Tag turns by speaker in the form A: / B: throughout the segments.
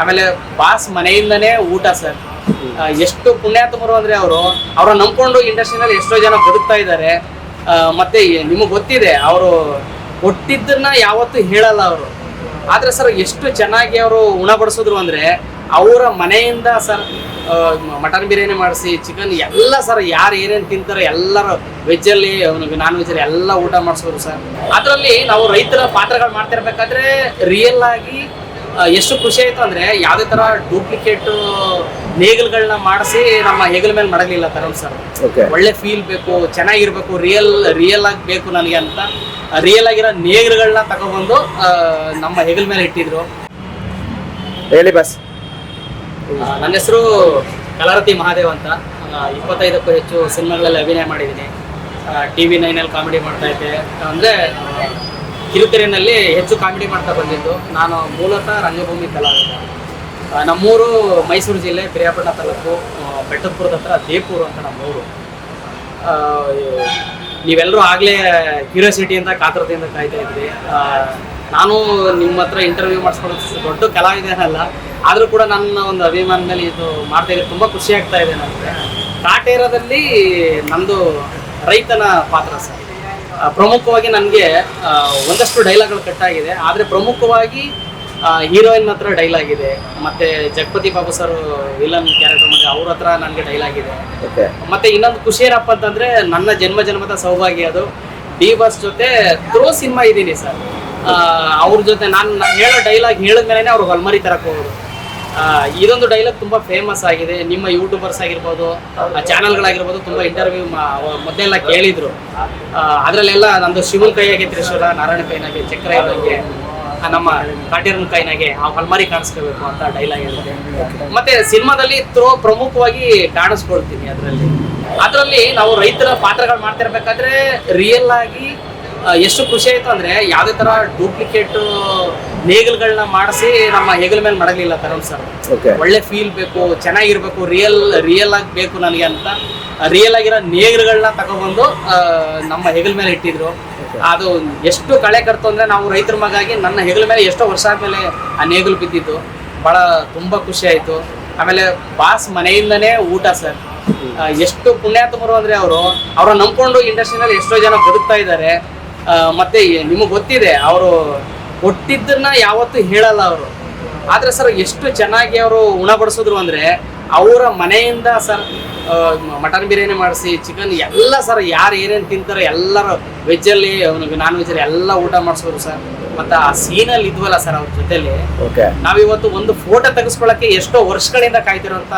A: ಆಮೇಲೆ ಬಾಸ್ ಮನೆಯಿಂದನೇ ಊಟ ಸರ್. ಎಷ್ಟು ಪುಣ್ಯಾತ್ಮರು ಅಂದ್ರೆ ಅವರು. ಅವ್ರ ನಂಬ್ಕೊಂಡು ಇಂಡಸ್ಟ್ರಿನಲ್ಲಿ ಎಷ್ಟೋ ಜನ ಬದುಕ್ತಾ ಇದ್ದಾರೆ. ಮತ್ತೆ ನಿಮಗೆ ಗೊತ್ತಿದೆ, ಅವರು ಕೊಟ್ಟಿದ್ದನ್ನ ಯಾವತ್ತೂ ಹೇಳಲ್ಲ ಅವರು. ಆದ್ರೆ ಸರ್, ಎಷ್ಟು ಚೆನ್ನಾಗಿ ಅವರು ಉಣಬಡಿಸಿದ್ರು ಅಂದ್ರೆ, ಅವರ ಮನೆಯಿಂದ ಸರ್ ಮಟನ್ ಬಿರಿಯಾನಿ ಮಾಡಿಸಿ ಚಿಕನ್ ಎಲ್ಲ ಸರ್, ಯಾರು ಏನೇನು ತಿಂತಾರೆ, ಎಲ್ಲರೂ ವೆಜ್ಜಲ್ಲಿ ನಾನ್ ವೆಜ್ಜಲ್ಲಿ ಎಲ್ಲ ಊಟ ಮಾಡಿಸೋರು ಸರ್. ಅದರಲ್ಲಿ ನಾವು ರೈತರ ಪಾತ್ರಗಳು ಮಾಡ್ತಿರ್ಬೇಕಾದ್ರೆ ರಿಯಲ್ ಆಗಿ ಎಷ್ಟು ಖುಷಿ ಆಯ್ತು ಅಂದ್ರೆ ಯಾವುದೇ ತರ ಡೂಪ್ಲಿಕೇಟು ನೇಗಲ್ಗಳನ್ನ ಮಾಡಿಸಿ ನಮ್ಮ ಹೆಗಲ್ ಮೇಲೆ ಮಾಡಲಿಲ್ಲ ತರುಣ್ ಸರ್. ಒಳ್ಳೆ ಫೀಲ್ ಬೇಕು ಚೆನ್ನಾಗಿರ್ಬೇಕು ರಿಯಲ್ ರಿಯಲ್ ಆಗಿ ಬೇಕು ನನಗೆ ಅಂತ. ರಿಯಲ್ ಆಗಿರೋ ನೇಗಲ್ಗಳನ್ನ ತಗೊಬಂದು ನಮ್ಮ ಹೆಗಲ್ ಮೇಲೆ ಇಟ್ಟಿದ್ರು.
B: ಹೇಳಿ ಬಸ್
A: ನನ್ನ ಹೆಸರು ಕಲಾರತಿ ಮಹಾದೇವ್ ಅಂತ. ಇಪ್ಪತ್ತೈದಕ್ಕೂ ಹೆಚ್ಚು ಸಿನಿಮಾಗಳಲ್ಲಿ ಅಭಿನಯ ಮಾಡಿದ್ದೀನಿ. ಟಿ ವಿ ನೈನಲ್ಲಿ ಕಾಮಿಡಿ ಮಾಡ್ತಾ ಇದ್ದೆ. ಅಂದರೆ ಕಿರುತೆರೆನಲ್ಲಿ ಹೆಚ್ಚು ಕಾಮಿಡಿ ಮಾಡ್ತಾ ಬಂದಿದ್ದು. ನಾನು ಮೂಲತಃ ರಂಗಭೂಮಿ ಕಲಾವಿದ. ನಮ್ಮೂರು ಮೈಸೂರು ಜಿಲ್ಲೆ ಪಿರಿಯಾಪಟ್ಟಣ ತಾಲೂಕು ಬೆಟ್ಟದಪುರದ ಹತ್ರ ದೇಪೂರು ಅಂತ ನಮ್ಮೂರು. ನೀವೆಲ್ಲರೂ ಆಗಲೇ ಕ್ಯೂರಿಯಾಸಿಟಿ ಅಂತ ಕಾತರತೆಯಿಂದ ಕಾಯ್ತಾ ಇದ್ರಿ ನಾನು ನಿಮ್ಮ ಹತ್ರ ಇಂಟರ್ವ್ಯೂ ಮಾಡಿಸ್ಕೊಳ್ಳೋದು ದೊಡ್ಡ ಕಲಾವಿದನಲ್ಲ. ಆದರೂ ಕೂಡ ನನ್ನ ಒಂದು ಅಭಿಮಾನದಲ್ಲಿ ಇದು ಮಾಡ್ತಾ ಇದ್ರೆ ತುಂಬ ಖುಷಿ ಆಗ್ತಾ ಇದೆ ನನಗೆ ಕಾಟೇರದಲ್ಲಿ ನಮ್ಮದು ರೈತನ ಪಾತ್ರ ಸರ್. ಪ್ರಮುಖವಾಗಿ ನನಗೆ ಒಂದಷ್ಟು ಡೈಲಾಗ್ಗಳು ಕಟ್ಟಾಗಿದೆ ಆದರೆ ಪ್ರಮುಖವಾಗಿ ಹೀರೋಯಿನ್ ಹತ್ರ ಡೈಲಾಗ್ ಇದೆ ಮತ್ತೆ Jagapathi Babu sir villain character ಮಾಡಿ ಅವ್ರ ಹತ್ರ ನನಗೆ ಡೈಲಾಗ್ ಇದೆ ಮತ್ತೆ ಇನ್ನೊಂದು ಖುಷಿ ಏನಪ್ಪ ಅಂತಂದ್ರೆ ನನ್ನ ಜನ್ಮ ಜನ್ಮದ ಸೌಭಾಗ್ಯ ಅದು. ಡಿ ಬಸ್ ಜೊತೆ ಥ್ರೋ ಸಿನಿಮಾ ಇದ್ದೀನಿ ಸರ್ ಅವ್ರ ಜೊತೆ ನಾನು ನಾನು ಹೇಳೋ ಡೈಲಾಗ್ ಹೇಳಿದ್ಮೇಲೆ ಅವ್ರು ಹೊಲ್ಮರಿ ತರಕ್ಕೆ ಹೋಗೋದು ಇದೊಂದು ಡೈಲಾಗ್ ತುಂಬಾ ಫೇಮಸ್ ಆಗಿದೆ. ನಿಮ್ಮ ಯೂಟ್ಯೂಬರ್ಸ್ ಆಗಿರ್ಬೋದು ಚಾನಲ್ಗಳಾಗಿರ್ಬೋದು ತುಂಬಾ ಇಂಟರ್ವ್ಯೂ ಮೊದಲೆಲ್ಲ ಕೇಳಿದ್ರು. ಅದರಲ್ಲೆಲ್ಲ ನಂದು ಶಿವನ್ ಕೈಯಾಗೆ ತ್ರಿಶೂಲ ನಾರಾಯಣ ಕೈನಾಗೆ ಚಕ್ರ ಆ, ನಮ್ಮ ಕಾಟೇರನ್ ಕೈನಾಗೆ ಆ ಹಲ್ಮಾರಿ ಕಾಣಿಸ್ಕೋಬೇಕು ಅಂತ ಡೈಲಾಗ್ ಹೇಳಿದೆ ಮತ್ತೆ ಸಿನಿಮಾದಲ್ಲಿ ತ್ರೋ ಪ್ರಮುಖವಾಗಿ ಕಾಣಿಸ್ಕೊಳ್ತೀನಿ ಅದರಲ್ಲಿ. ಅದರಲ್ಲಿ ನಾವು ರೈತರ ಪಾತ್ರಗಳು ಮಾಡ್ತಿರ್ಬೇಕಾದ್ರೆ ರಿಯಲ್ ಆಗಿ ಎಷ್ಟು ಖುಷಿ ಆಯ್ತು ಅಂದ್ರೆ ಯಾವುದೇ ತರ ಡೂಪ್ಲಿಕೇಟ್ ನೇಗಲ್ಗಳನ್ನ ಮಾಡಿಸಿ ನಮ್ಮ ಹೆಗಲ ಮೇಲೆ ಮಾಡಲಿಲ್ಲ ತರುಣ್ ಸರ್ ಒಳ್ಳೆ ಫೀಲ್ ಬೇಕು ಚೆನ್ನಾಗಿರ್ಬೇಕು ರಿಯಲ್ ರಿಯಲ್ ಆಗಿ ಬೇಕು ನನಗೆ ಅಂತ. ರಿಯಲ್ ಆಗಿರೋ ನೇಗಲ್ಗಳನ್ನ ತಗೊಬಂದು ನಮ್ಮ ಹೆಗಲ್ ಮೇಲೆ ಇಟ್ಟಿದ್ರು. ಅದು ಎಷ್ಟು ಕಳೆ ಕರ್ತು ಅಂದ್ರೆ ನಾವು ರೈತರ ಮಗಾಗಿ ನನ್ನ ಹೆಗಲ ಮೇಲೆ ಎಷ್ಟೋ ವರ್ಷ ಆದ್ಮೇಲೆ ಆ ನೇಗಲು ಬಿದ್ದಿತ್ತು ಬಹಳ ತುಂಬಾ ಖುಷಿ ಆಯ್ತು. ಆಮೇಲೆ ಬಾಸ್ ಮನೆಯಿಂದನೇ ಊಟ ಸರ್ ಎಷ್ಟು ಪುಣ್ಯಾತ್ಮರು ಅಂದ್ರೆ ಅವರು. ಅವ್ರ ನಂಬ್ಕೊಂಡು ಇಂಡಸ್ಟ್ರಿನಲ್ಲಿ ಎಷ್ಟೋ ಜನ ಬದುಕ್ತಾ ಇದ್ದಾರೆ. ಮತ್ತೆ ನಿಮಗೆ ಗೊತ್ತಿದೆ, ಅವರು ಕೊಟ್ಟಿದ್ದನ್ನ ಯಾವತ್ತೂ ಹೇಳಲ್ಲ ಅವರು. ಆದ್ರೆ ಸರ್, ಎಷ್ಟು ಚೆನ್ನಾಗಿ ಅವರು ಉಣಬಡಿಸಿದ್ರು ಅಂದ್ರೆ ಅವರ ಮನೆಯಿಂದ ಸರ್ ಮಟನ್ ಬಿರಿಯಾನಿ ಮಾಡಿಸಿ ಚಿಕನ್ ಎಲ್ಲ ಸರ್ ಯಾರು ಏನೇನು ತಿಂತಾರೆ ಎಲ್ಲರೂ ವೆಜ್ಜಲ್ಲಿ ನಾನ್ ವೆಜ್ಜಲ್ಲಿ ಎಲ್ಲ ಊಟ ಮಾಡಿಸೋರು ಸರ್. ಮತ್ತೆ ಆ ಸೀನಲ್ಲಿ ಇದ್ವಲ್ಲ ಸರ್ ಅವ್ರ ಜೊತೆಲಿ
B: ಓಕೆ
A: ನಾವಿವತ್ತು ಒಂದು ಫೋಟೋ ತೆಗೆಸ್ಕೊಳ್ಳೋಕೆ ಎಷ್ಟೋ ವರ್ಷಗಳಿಂದ ಕಾಯ್ತಿರೋಂಥ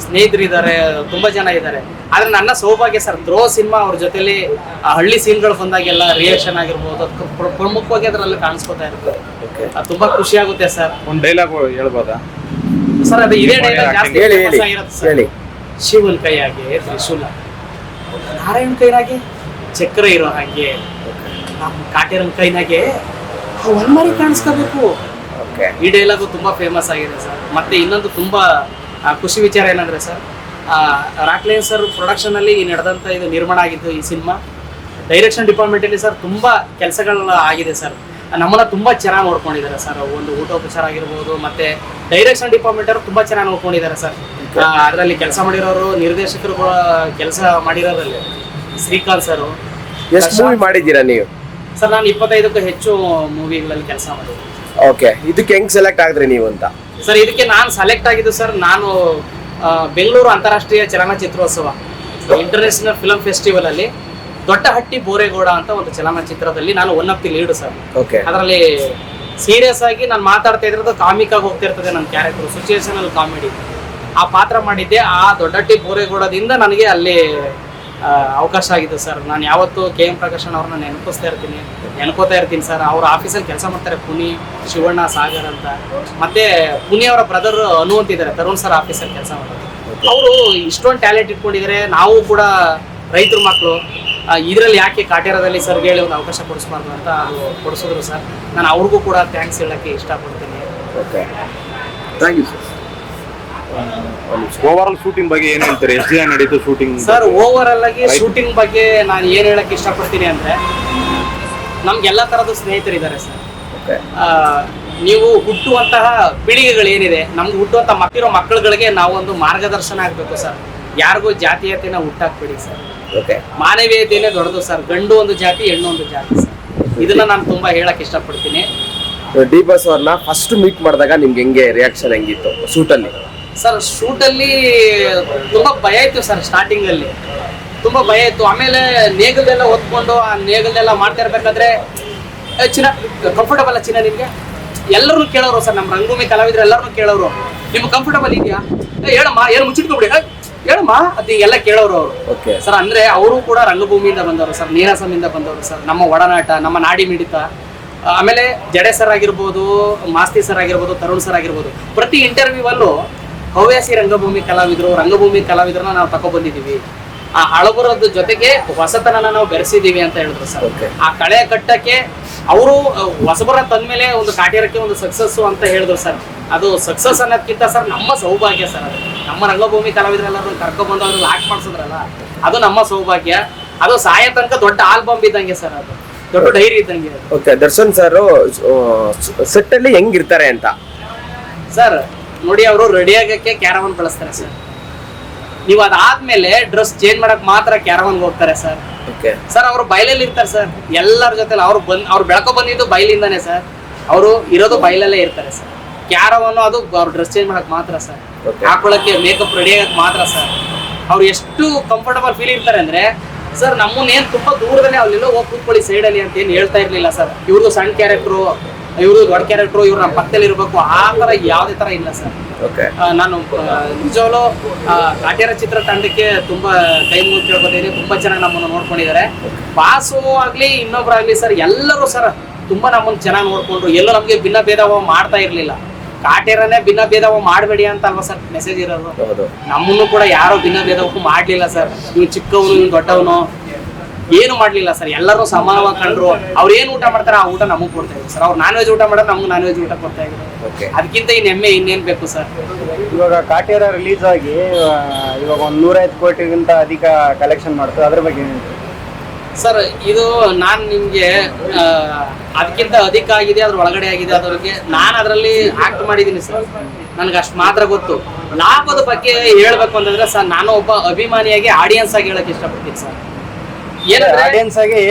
A: ಸ್ನೇಹಿತರು ಇದ್ದಾರೆ ಸ್ನೇಹಿತರಿದ್ದಾರೆ ತುಂಬಾ ಜನ ಇದ್ದಾರೆ. ಆದ್ರೆ ನನ್ನ ಸೌಭಾಗ್ಯ ಸರ್ ದ್ರೋ ಸಿನಿಮಾ ಅವ್ರ ಜೊತೆಲಿ ಆ ಹಳ್ಳಿ ಸೀನ್ಗಳು ಬಂದಾಗೆಲ್ಲ ರಿಯಾಕ್ಷನ್ ಆಗಿರ್ಬೋದು ಪ್ರ- ಪ್ರಮುಖವಾಗಿ ಅದರಲ್ಲಿ ಕಾಣಿಸ್ಕೊತಾ ಇರುತ್ತೆ. ತುಂಬಾ ಖುಷಿ ಆಗುತ್ತೆ ಸರ್.
C: ಒಂದು ಡೈಲಾಗ್ ಹೇಳ್ಬೋದಾ?
A: ಸರ್ ಅದು ಇದೇ ಡೈಲಾಗ್ ಜಾಸ್ತಿ
B: ಹೇಳಿ ಹೇಳಿ. ಹೇಳಿ.
A: ಶಿವನ್ ಕೈಯಾಗೆ ತ್ರಿಶೂಲ ನಾರಾಯಣ ಕೈನಾಗೆ ಚಕ್ರ ಇರೋ ಹಾಗೆ ನಮ್ಮ ಕಾಟೇರನ್ ಕೈನಾಗೆ ಆ ಒಂದ್ಮಾರಿ ಕಾಣಿಸ್ಕೋಬೇಕು. ಈ ಡೈಲಾಗು ತುಂಬಾ ಫೇಮಸ್ ಆಗಿದೆ ಸರ್. ಮತ್ತೆ ಇನ್ನೊಂದು ತುಂಬಾ ಖುಷಿ ವಿಚಾರ ಏನಂದ್ರೆ ಸರ್ ರಾಕ್ಲೇನ್ ಸರ್ ಪ್ರೊಡಕ್ಷನ್ ಅಲ್ಲಿ ನಡೆದಂತ ಇದು ನಿರ್ಮಾಣ ಆಗಿದ್ದು ಈ ಸಿನಿಮಾ. ಡೈರೆಕ್ಷನ್ ಡಿಪಾರ್ಟ್ಮೆಂಟಲ್ಲಿ ಸರ್ ತುಂಬಾ ಕೆಲಸಗಳು ಆಗಿದೆ ಸರ್. ನಮ್ಮನ್ನ ತುಂಬಾ ಚೆನ್ನಾಗಿ ನೋಡ್ಕೊಂಡಿದ್ದಾರೆ ಸರ್. ಒಂದು ಊಟೋಪಚಾರ ಆಗಿರ್ಬೋದು ಮತ್ತೆ ಡೈರೆಕ್ಷನ್ ಡಿಪಾರ್ಟ್ಮೆಂಟ್ ಅವರು ತುಂಬಾ ಚೆನ್ನಾಗಿ ನೋಡ್ಕೊಂಡಿದ್ದಾರೆ ಸರ್. ಅದರಲ್ಲಿ ಕೆಲಸ ಮಾಡಿರೋರು ನಿರ್ದೇಶಕರು ಕೆಲಸ ಮಾಡಿರೋದ್ರಲ್ಲಿ. ಶ್ರೀಕಾಂತ್ ಸರ್.
B: ಎಷ್ಟು ಮೂವಿ ಮಾಡಿದ್ದೀರಾ ನೀವು?
A: ಸರ್ ನಾನು ಇಪ್ಪತ್ತೈದಕ್ಕೂ ಹೆಚ್ಚು ಮೂವಿಗಳಲ್ಲಿ ಕೆಲಸ ಮಾಡಿದ್ದೀನಿ.
B: ಓಕೆ ಇದಕ್ಕೆ ಹೆಂಗ್ ಸೆಲೆಕ್ಟ್ ಆದ್ರಿ ನೀವು ಅಂತ?
A: ಸರ್ ಇದಕ್ಕೆ ನಾನು ಸೆಲೆಕ್ಟ್ ಆಗಿದ್ದು ಸರ್ ನಾನು ಬೆಂಗಳೂರು ಅಂತಾರಾಷ್ಟ್ರೀಯ ಚಲನಚಿತ್ರೋತ್ಸವ. ಇಂಟರ್ನ್ಯಾಷನಲ್ ಫಿಲಂ ಫೆಸ್ಟಿವಲ್ ಅಲ್ಲಿ ದೊಡ್ಡಹಟ್ಟಿ ಬೋರೇಗೌಡ ಅಂತ ಒಂದು ಚಲನಚಿತ್ರದಲ್ಲಿ ನಾನು one of the lead sir.
B: Okay
A: ಅದರಲ್ಲಿ ಸೀರಿಯಸ್ ಆಗಿ ನಾನು ಮಾತಾಡ್ತಾ ಇದ್ರದ್ದು ಕಾಮಿಕ್ ಆಗಿ ಹೋಗ್ತಿರ್ತದೆ ನನ್ನ ಕ್ಯಾರೆಕ್ಟರ್ ಸಿಚುವೇಶನಲ್ ಕಾಮಿಡಿ ಆ ಪಾತ್ರ ಮಾಡಿದ್ದೆ ಆ ದೊಡ್ಡಹಟ್ಟಿ ಬೋರೇಗೌಡದಿಂದ ನನಗೆ ಅಲ್ಲಿ ಅವಕಾಶ ಆಗಿದೆ ಸರ್. ನಾನು ಯಾವತ್ತು ಕೆ ಎಂ ಪ್ರಕಾಶನ್ ಅವ್ರನ್ನ ನೆನಪಿಸ್ತಾ ಇರ್ತೀನಿ. ನೆನಪೋತಾ ಇರ್ತೀನಿ ಸರ್. ಅವ್ರ ಆಫೀಸಲ್ಲಿ ಕೆಲಸ ಮಾಡ್ತಾರೆ ಪುನಿ ಶಿವಣ್ಣ ಸಾಗರ್ ಅಂತ. ಮತ್ತೆ ಪುನಿ ಅವರ ಬ್ರದರ್ ಅನು ಅಂತಿದ್ದಾರೆ ತರುಣ್ ಸರ್ ಆಫೀಸಲ್ಲಿ ಕೆಲಸ ಮಾಡ್ತಾರೆ. ಅವರು ಇಷ್ಟೊಂದು ಟ್ಯಾಲೆಂಟ್ ಇಟ್ಕೊಂಡಿದ್ದಾರೆ ನಾವು ಕೂಡ ರೈತರ ಮಕ್ಕಳು ಇದರಲ್ಲಿ ಯಾಕೆ ಕಾಟೇರದಲ್ಲಿ ಸರ್ ಹೇಳಿ ಒಂದು ಅವಕಾಶ ಕೊಡಿಸ್ಬಾರ್ದು ಅಂತ ಅದು ಕೊಡಿಸಿದ್ರು ಸರ್ ನಾನು ಅವ್ರಿಗೂ ಕೂಡ ಥ್ಯಾಂಕ್ಸ್ ಹೇಳಕ್ಕೆ ಇಷ್ಟಪಡ್ತೀನಿ.
B: Okay thank you sir
C: overall shooting ಬಗ್ಗೆ ಏನು ಹೇಳ್ತಾರೆ? ಎಷ್ಟು ದಿನ ನಡೀತು ಶೂಟಿಂಗ್
A: ಸರ್ ಓವರ್ ಆಗಿ ಶೂಟಿಂಗ್ ಬಗ್ಗೆ ನಾನು ಏನು ಹೇಳಕ್ಕೆ ಇಷ್ಟಪಡ್ತೀನಿ ಅಂದರೆ ನಮ್ಗೆ ಎಲ್ಲ ಥರದ ಸ್ನೇಹಿತರಿದ್ದಾರೆ ಸರ್ ನೀವು ಹುಟ್ಟುವಂತಹ ಪೀಳಿಗೆಗಳೇನಿದೆ ನಮ್ಗೆ ಹುಟ್ಟುವಂತ ಮಕ್ಕಳಿರೋ ಮಕ್ಕಳುಗಳಿಗೆ ನಾವೊಂದು ಮಾರ್ಗದರ್ಶನ ಆಗ್ಬೇಕು ಸರ್ ಯಾರಿಗೂ ಜಾತೀಯತೆನ ಹುಟ್ಟಾಕ್ಬೇಡಿ ಸರ್.
B: ಓಕೆ
A: ಮಾನವೀಯತೆಯೇ ದೊಡ್ಡದು ಸರ್. ಗಂಡು ಒಂದು ಜಾತಿ ಹೆಣ್ಣು ಒಂದು ಜಾತಿ ಸರ್. ಇದನ್ನ ನಾನು ತುಂಬಾ ಹೇಳಕ್ ಇಷ್ಟಪಡ್ತೀನಿ.
B: ಡಿ ಬಾಸ್ ಅವ್ರನ್ನ ಫಸ್ಟ್ ಮೀಟ್ ಮಾಡಿದಾಗ ನಿಮ್ಗೆ ಹೆಂಗೆ ರಿಯಾಕ್ಷನ್ ಹೆಂಗಿತ್ತು ಶೂಟಲ್ಲಿ
A: ಸರ್ ಶೂಟಲ್ಲಿ ತುಂಬಾ ಭಯ ಇತ್ತು ಸರ್ ಸ್ಟಾರ್ಟಿಂಗ್ ಅಲ್ಲಿ. ತುಂಬಾ ಭಯ ಇತ್ತು. ಆಮೇಲೆ ನೇಗಲ್ದೆಲ್ಲ ಹೊತ್ಕೊಂಡು ಆ ನೇಗಲ್ದೆಲ್ಲ ಮಾಡ್ತಾ ಇರ್ಬೇಕಾದ್ರೆ "ಏ, ಚಿನ್ನ ಕಂಫರ್ಟಬಲ್ ಚಿನ್ನ ನಿಮ್ಗೆ? ಎಲ್ಲರೂ ಕೇಳೋರು ಸರ್ ನಮ್ಮ ರಂಗಭೂಮಿ ಕಲಾವಿದ್ರು ಎಲ್ಲರೂ ಕೇಳೋರು. ನಿಮ್ಗೆ ಕಂಫರ್ಟಬಲ್ ಇದೆಯಾ? "ಏ, ಹೇಳಮ್ಮ ಏನು ಮುಚ್ಚಿಟ್ಕೊಬಿಡಿ "ಏ, ಹೇಳಮ್ಮ ಅದು ಎಲ್ಲ ಕೇಳೋರು ಅವರು.
B: ಓಕೆ.
A: ಸರ್ ಅಂದ್ರೆ ಅವರು ಕೂಡ ರಂಗಭೂಮಿಯಿಂದ ಬಂದವರು ಸರ್ ನೀನಾಸಮಿಂದ ಬಂದವರು ಸರ್ ನಮ್ಮ ಒಡನಾಟ ನಮ್ಮ ನಾಡಿ ಮಿಡಿತ. ಆಮೇಲೆ ಜಡೆ ಸರ್ ಆಗಿರ್ಬೋದು ಮಾಸ್ತಿ ಸರ್ ಆಗಿರ್ಬೋದು ತರುಣ್ ಸರ್ ಆಗಿರ್ಬೋದು ಪ್ರತಿ ಇಂಟರ್ವ್ಯೂವಲ್ಲೂ ಹವ್ಯಾಸಿ ರಂಗಭೂಮಿ ಕಲಾವಿದರು ರಂಗಭೂಮಿ ಕಲಾವಿದರನ್ನ ನಾವು ತಗೊಬಂದಿದ್ದೀವಿ ಆ ಹಳಬರದ ಜೊತೆಗೆ ಹೊಸತನನ ನಾವು ಬೆರೆಸಿದೀವಿ ಅಂತ ಹೇಳಿದ್ರು ಸರ್. ಆ ಕಳೆ ಕಟ್ಟಕ್ಕೆ ಅವರು ಹೊಸಬರ ತಂದ್ಮೇಲೆ ಒಂದು ಕಾಟ್ಯರಕ್ಕೆ ಒಂದು ಸಕ್ಸಸ್ ಅಂತ ಹೇಳಿದ್ರು ಸರ್. ಅದು ಸಕ್ಸಸ್ ಅನ್ನೋದಕ್ಕಿಂತ ಸರ್ ನಮ್ಮ ಸೌಭಾಗ್ಯ ಸರ್ ಅದು. ನಮ್ಮ ರಂಗಭೂಮಿ ಕಲಾವಿದರೆಲ್ಲರೂ ಕರ್ಕೊಂಡ್ಬಂದು ಅವ್ರಿಗೆ ಆಕ್ಟ್ ಮಾಡಿಸಿದ್ರಲ್ಲ ಅದು ನಮ್ಮ ಸೌಭಾಗ್ಯ. ಅದು ಸಾಯ ತನಕ ದೊಡ್ಡ ಆಲ್ಬಮ್ ಇದ್ದಂಗೆ ಸರ್ ಅದು. ದೊಡ್ಡ ಡೈರಿ ಇದ್ದಂಗೆ
B: ಓಕೆ ದರ್ಶನ್ ಸರ್ ಸೆಟ್ ಅಲ್ಲಿ ಹೆಂಗಿರ್ತಾರೆ ಅಂತ?
A: ಸರ್ ನೋಡಿ ಅವರು ರೆಡಿ ಆಗಕ್ಕೆ ಕ್ಯಾರವನ್ ಬಳಸ್ತಾರೆ ಸರ್. ನೀವು ಅದಾದ್ಮೇಲೆ ಡ್ರೆಸ್ ಚೇಂಜ್ ಮಾಡಕ್ ಮಾತ್ರ ಕ್ಯಾರವನ್ ಹೋಗ್ತಾರೆ ಸರ್.
B: ಓಕೆ
A: ಸರ್ ಅವರು ಬಯಲಲ್ಲಿ ಇರ್ತಾರೆ ಸರ್. ಎಲ್ಲರ ಜೊತೆ ಅವ್ರು ಬಂದ್ ಅವ್ರು ಬೆಳಕೊ ಬಂದಿದ್ದು ಬಯಲಿಂದಾನೆ ಸರ್. ಅವರು ಇರೋದು ಬಯಲಲ್ಲೇ ಇರ್ತಾರೆ ಸರ್. ಕ್ಯಾರವನ್ನು ಅದು ಅವ್ರು ಡ್ರೆಸ್ ಚೇಂಜ್ ಮಾಡಕ್ ಮಾತ್ರ ಸರ್ ಹಾಕೊಳಕ್ಕೆ ಮೇಕಪ್ ರೆಡಿ ಆಗಕ್ ಮಾತ್ರ ಸರ್ ಅವ್ರು ಎಷ್ಟು ಕಂಫರ್ಟಬಲ್ ಫೀಲ್ ಇರ್ತಾರೆ ಅಂದ್ರೆ ಸರ್ ನಮ್ಮನ್ನೇನು ತುಂಬಾ ದೂರದಲ್ಲೇ ಅಲ್ಲೆಲ್ಲೋ ಹೋಗಿ ಕೂತ್ಕೊಳ್ಳಿ ಸೈಡಲ್ಲಿ ಅಂತ ಏನು ಹೇಳ್ತಾ ಇರ್ಲಿಲ್ಲ ಸರ್ ಇವ್ರದ್ದು ಸಣ್ಣ ಕ್ಯಾರೆಕ್ಟ್ರು ಇವ್ರದ್ದು ದೊಡ್ಡ ಕ್ಯಾರೆಕ್ಟ್ರು ಇವ್ರು ನಮ್ಮ ಪಕ್ಕದಲ್ಲಿ ಇರಬೇಕು ಆ ತರ ಯಾವುದೇ ತರ ಇಲ್ಲ ಸರ್ ನಾನು ನಿಜವಾಗ್ಲು ಕಾಟ್ಯರ ಚಿತ್ರ ತಂಡಕ್ಕೆ ತುಂಬಾ ಕೈ ಮುಗಿದು ಕೇಳ್ಕೊತೀನಿ. ತುಂಬಾ ಚೆನ್ನಾಗಿ ನಮ್ಮನ್ನು ನೋಡ್ಕೊಂಡಿದ್ದಾರೆ. ಬಾಸು ಆಗ್ಲಿ ಇನ್ನೊಬ್ರಾಗ್ಲಿ ಸರ್ ಎಲ್ಲರೂ ಸರ್ ತುಂಬಾ ನಮ್ಮನ್ನು ಚೆನ್ನಾಗಿ ನೋಡ್ಕೊಂಡ್ರು. ಎಲ್ಲೂ ನಮಗೆ ಭಿನ್ನ ಭೇದವ ಮಾಡ್ತಾ ಇರ್ಲಿಲ್ಲ. ಕಾಟೇರನೇ ಭಿನ್ನ ಭೇದವ ಮಾಡಬೇಡಿ ಅಂತ ಅಲ್ವಾ ಸರ್ ಮೆಸೇಜ್ ಇರೋದು? ನಮ್ಮನ್ನು ಕೂಡ ಯಾರೋ ಭಿನ್ನ ಭೇದವೂ ಮಾಡ್ಲಿಲ್ಲ ಸರ್. ಇವ್ನು ಚಿಕ್ಕವನು ಇವ್ನು ದೊಡ್ಡವನು. ಏನು ಮಾಡ್ಲಿಲ್ಲ ಸರ್. ಎಲ್ಲರೂ ಸಮಾನವಾಗಿ ಕಂಡ್ರು. ಅವ್ರು ಏನು ಊಟ ಮಾಡ್ತಾರೆ ಆ ಊಟ ನಮಗೆ ಕೊಡ್ತಾ ಇದ್ರು ಸರ್. ಅವ್ರು ನಾನ್ ವೆಜ್ ಊಟ ಮಾಡೋದು ನಮ್ಗೆ ನಾನ್ ವೆಜ್ ಊಟ ಕೊಡ್ತಾ ಇದ್ರು.
B: ಓಕೆ
A: ಅದಕ್ಕಿಂತ ಇನ್ನು ಹೆಮ್ಮೆ ಇನ್ನೇನ್ ಬೇಕು ಸರ್?
D: ಇವಾಗ ಕಾಟೇರ ರಿಲೀಸ್ ಆಗಿ ಇವಾಗ ಒಂದು ನೂರೈದು ಕೋಟಿಗಿಂತ ಅಧಿಕ ಕಲೆಕ್ಷನ್ ಮಾಡ್ತು ಅದ್ರ ಬಗ್ಗೆ
A: ಸರ್ ಇದು ನಾನು ನಿಮಗೆ ಅದಕ್ಕಿಂತ ಅಧಿಕ ಆಗಿದೆ, ಅದ್ರ ಒಳಗಡೆ ಆಗಿದೆ ಅದ್ರಿಗೆ ನಾನು ಅದರಲ್ಲಿ ಆಕ್ಟ್ ಮಾಡಿದ್ದೀನಿ ಸರ್ ನನಗೆ ಅಷ್ಟು ಮಾತ್ರ ಗೊತ್ತು. ಲಾಭದ ಬಗ್ಗೆ ಹೇಳ್ಬೇಕು ಅಂತಂದ್ರೆ ಸರ್ ನಾನು ಒಬ್ಬ ಅಭಿಮಾನಿಯಾಗಿ ಆಡಿಯನ್ಸ್ ಆಗಿ ಹೇಳಕ್ ಇಷ್ಟಪಡ್ತೀನಿ ಸರ್ ಏನಂದ್ರೆ
D: ಆಡಿಯನ್ಸ್ ಆಗಿ